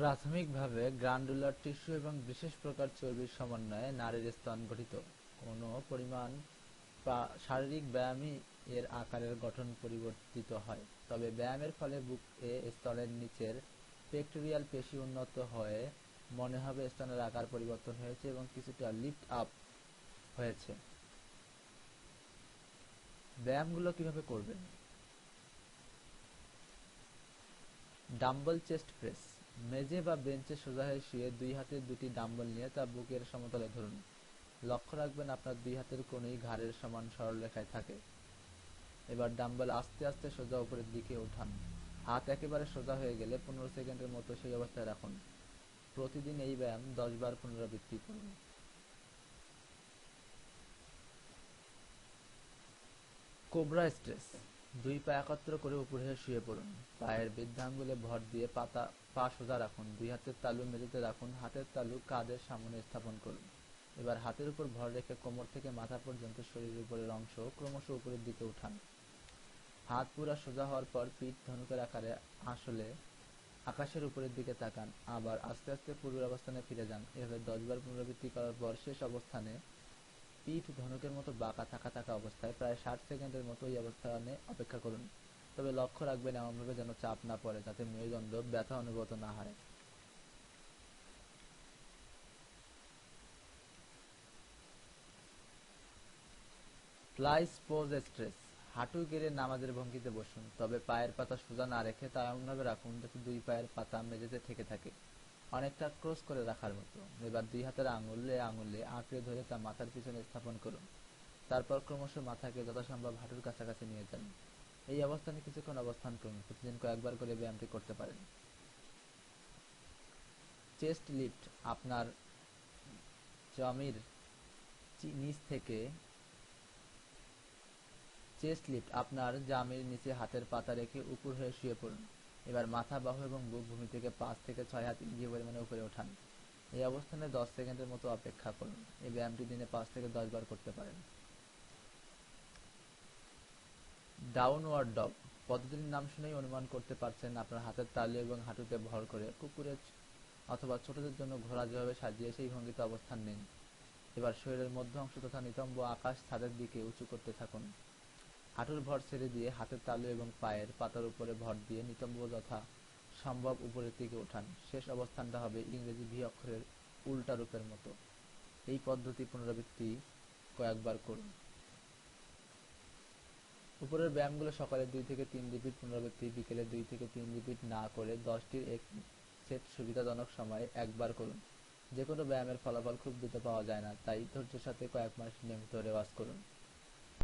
প্রাথমিকভাবে glandular tissue এবং বিশেষ প্রকার চর্বির সমন্বয়ে নারীর স্তন গঠিত। কোন পরিমাণ শারীরিক ব্যায়ামই এর আকারের গঠন পরিবর্তিত হয়। তবে ব্যায়ামের ফলে বুকে স্তনের নিচের পেক্টোরিয়াল পেশি উন্নত হয়ে মনে হবে স্তনের আকার পরিবর্তন হয়েছে এবং কিছুটা লিফট আপ হয়েছে। ব্যায়ামগুলো কীভাবে করবেন? ডাম্বল চেস্ট প্রেস মেঝে বা বেঞ্চে সোজা হয়ে শুয়ে দুই হাতে দুটি ডাম্বল নিয়ে তা বুকের সমতলে ধরুন। লক্ষ্য রাখবেন আপনার দুই হাতের কোণেই ঘাড়ের সমান সরলরেখায় থাকে। এবার ডাম্বল আস্তে আস্তে সোজা উপরের দিকে ওঠান। হাত একেবারে সোজা হয়ে গেলে পনেরো সেকেন্ডের মতো সেই অবস্থায় রাখুন। প্রতিদিন এই ব্যায়াম দশ বার পুনরাবৃত্তি করুন। Cobra stretch. দুই পা একত্র করে উপরে শুয়ে পড়ুন। পায়ের বৃদ্ধাঙ্গুলে ভর দিয়ে পাতা, পা সোজা রাখুন। দুই হাতের তালু মেঝেতে রাখুন। হাতের তালু কাঁধের সামনে স্থাপন করুন। এবার হাতের উপর ভর রেখে কোমর থেকে মাথা পর্যন্ত শরীরের উপরের অংশ ক্রমশ উপরের দিকে উঠান। হাত পুরা সোজা হওয়ার পর পিঠ ধনুকের আকারে আসলে আকাশের উপরের দিকে তাকান। আবার আস্তে আস্তে পূর্বের অবস্থানে ফিরে যান। এভাবে দশ বার পুনরাবৃত্তি করার পর শেষ অবস্থানে পিঠ ধনুকের মতো বাঁকা থাকা থাকা অবস্থায় প্রায় ষাট সেকেন্ডের মতো এই অবস্থানে অপেক্ষা করুন। তবে লক্ষ্য রাখবেন, এমনভাবে যেন চাপ না পড়ে, যাতে মেরুদণ্ড ব্যথা অনুভূত না হয়। ফ্লাইস পোজ স্ট্রেস। হাঁটু গেড়ে নামাজের ভঙ্গিতে বসুন, তবে পায়ের পাতা সোজা না রেখে তা এমনভাবে রাখুন, যাতে দুই পায়ের পাতা মেঝেতে থেকে থাকে। অনেকটা ক্রস করে রাখার মতো। এবার দুই হাতের আঙুলে আঙুলে আঁকড়ে ধরে তা মাথার পিছনে স্থাপন করুন। তারপর ক্রমশ মাথাকে যথাসম্ভব হাঁটুর কাছাকাছি নিয়ে যান। এই অবস্থানে কিছুক্ষণ অবস্থান করুন। প্রতিদিন কয়েকবার করে ব্যায়ামটি করতে পারেন। চেস্ট লিফট আপনার জমির নিচ থেকে চেস্ট লিফট আপনার জামির নিচে হাতের পাতা রেখে উপর হয়ে শুয়ে পড়ুন। এবার মাথা বাহু এবং বুক ভূমি থেকে পাঁচ থেকে ছয় হাত ইঞ্চি পরিমাণে উপরে ওঠান। এই অবস্থানে দশ সেকেন্ডের মতো অপেক্ষা করুন। এই ব্যায়ামটি দিনে পাঁচ থেকে দশ বার করতে পারেন। Downward dog. পদ্ধতির নাম শুনেই অনুমান করতে পারছেন আপনার হাতের তালু এবং হাঁটুতে ভর করে কুকুরের অথবা ছোটদের জন্য ঘোড়া যেভাবে সাজিয়ে সেই ভঙ্গিতে অবস্থান নিন। এবার শরীরের মধ্য অংশ তথা নিতম্ব আকাশ ছাদের দিকে উঁচু করতে থাকুন। হাঁটুর ভর ছেড়ে দিয়ে হাতের তালু এবং পায়ের পাতার উপরে ভর দিয়ে নিতম্ব যথা সম্ভব উপরের দিকে ওঠান। শেষ অবস্থানটা হবে ইংরেজি ভি অক্ষরের উল্টা রূপের মতো। এই পদ্ধতি পুনরাবৃত্তি কয়েকবার করুন। উপরের ব্যায়ামগুলো সকালে দুই থেকে তিন রিপিট পুনরাবৃত্তি, বিকেলে দুই থেকে তিন রিপিট না করে দশটির এক সেট সুবিধাজনক সময়ে একবার করুন। যে কোনো ব্যায়ামের ফলাফল খুব দ্রুত পাওয়া যায় না, তাই ধৈর্যের সাথে কয়েক মাস নিয়মিত রেওয়াজ করুন।